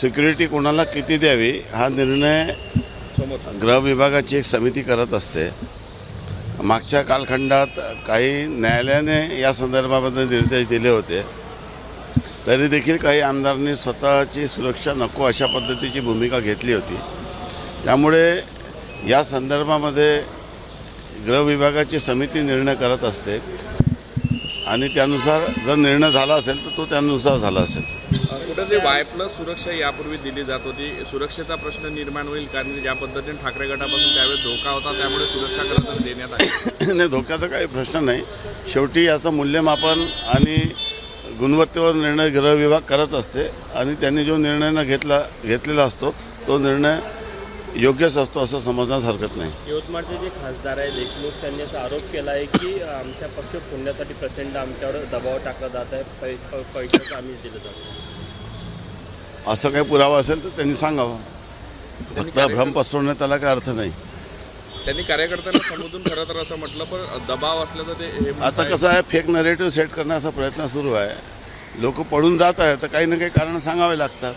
Security कोणाला किती द्यावी हा निर्णय गृह विभागाची एक समिती करत असते. मागच्या कालखंडात काही न्यायालयाने या संदर्भामध्ये निर्देश दिले होते. तरी देखील काही आमदारांनी स्वतःची सुरक्षा नको अशा पद्धतीची भूमिका घेतली होती. त्यामुळे या संदर्भामध्ये गृह विभागाची समिती निर्णय करत असते. आणि त्यानुसार जर निर्णय झाला असेल तर तो त्यानुसार झाला असेल. कुठेतरी वाय प्लस सुरक्षा यापूर्वी दिली जात होती. सुरक्षेचा प्रश्न निर्माण होईल कारण ज्या पद्धतीने ठाकरे गटापासून त्यावेळेस धोका होता त्यामुळे सुरक्षा खरं देण्यात आली. नाही धोक्याचा काही प्रश्न नाही. शेवटी याचं मूल्यमापन आणि गुणवत्तेवर निर्णय गृह विभाग करत असते आणि त्यांनी जो निर्णय न घेतला घेतलेला असतो तो निर्णय योग्यच असतो असं समजण्यास हरकत नाही. यवतमाळचे जे खासदार आहे देशमुख त्यांनी असा आरोप केला आहे की आमच्या पक्ष फोडण्यासाठी प्रचंड आमच्यावर दबाव टाकला जात आहे. पै- प- पैशाचं आम्ही दिलं जातं असं काही पुरावा असेल तर त्यांनी सांगावं. फक्त भ्रम पसरवण्यात त्याला काय अर्थ नाही. त्यांनी कार्यकर्त्यांना समजून खरं तर असं म्हटलं पण दबाव असलं तर ते हे आता. कसं आहे फेक नरेटिव्ह सेट करण्याचा प्रयत्न सुरू आहे. लोक पडून जात आहेत तर काही ना काही कारण सांगावे लागतात.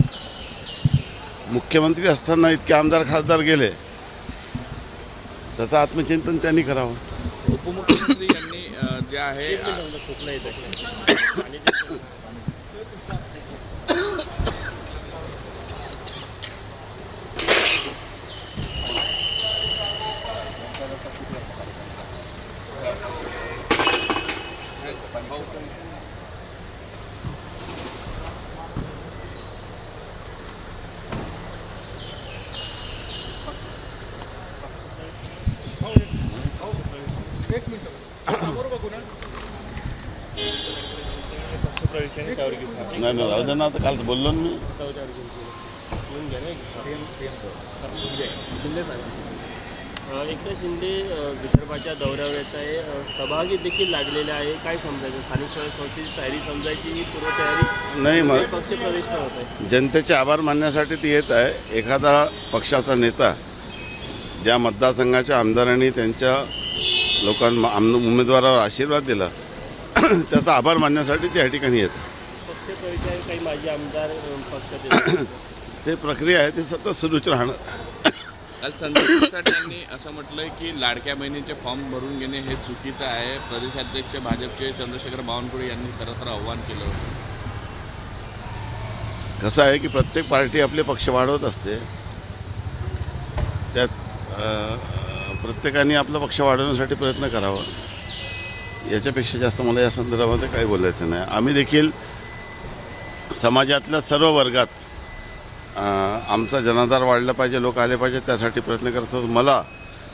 मुख्यमंत्री असताना इतके आमदार खासदार गेले. त्याचं आत्मचिंतन त्यांनी करावं. उपमुख्यमंत्री यांनी अं, जे आहे एक मिनिट म्हणतो, खोकला येत आहे आणि ते- पक्षप्रवेश आहे त्यावर घेऊ नाही नाही राहू दे ना आता काल बोललो ना मी. अ, एकनाथ शिंदे विदर्भाच्या दौऱ्यावर येत आहे सहभागी देखील लागलेले आहे. काय समजायचं? स्थानिक स्वराज्य संस्थेची तयारी समजायची? ही पूर्वतयारी नाही मग पक्ष प्रवेश पण होत आहे. जनतेचे आभार मानण्यासाठी ती येत आहे. एखादा पक्षाचा नेता ज्या मतदारसंघाच्या आमदारांनी त्यांच्या लोकांना आम उमेदवारावर आशीर्वाद दिला. त्याचा आभार मानण्यासाठी ते या ठिकाणी येत. ते प्रक्रिया आहे ती सतत सुरूच राहणं. काल शिरसाट यांनी असं म्हटलंय की लाडक्या बहिणीचे फॉर्म भरून घेणे हे चुकीचं आहे. प्रदेशाध्यक्ष भाजपचे चंद्रशेखर बावनकुळे यांनी खरं तर आव्हान केलं होतं. कसं आहे की प्रत्येक पार्टी आपले पक्ष वाढवत असते. त्यात प्रत्येकाने आपला पक्ष वाढवण्यासाठी प्रयत्न करावा. याच्यापेक्षा जास्त मला या संदर्भामध्ये काही बोलायचं नाही. आम्ही देखील समाजातल्या सर्व वर्गात आमचा जनाधार वाढला पाहिजे लोक आले पाहिजे त्यासाठी प्रयत्न करत आहोत. मला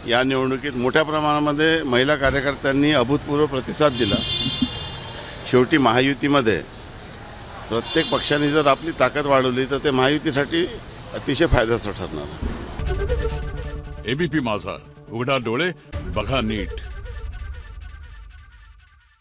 या निवडणुकीत मोठ्या प्रमाणामध्ये महिला कार्यकर्त्यांनी अभूतपूर्व प्रतिसाद दिला. शेवटी महायुतीमध्ये प्रत्येक पक्षाने जर आपली ताकद वाढवली तर ते महायुतीसाठी अतिशय फायद्याचं ठरणार एबीपी माझा. उघडा डोळे बघा नीट.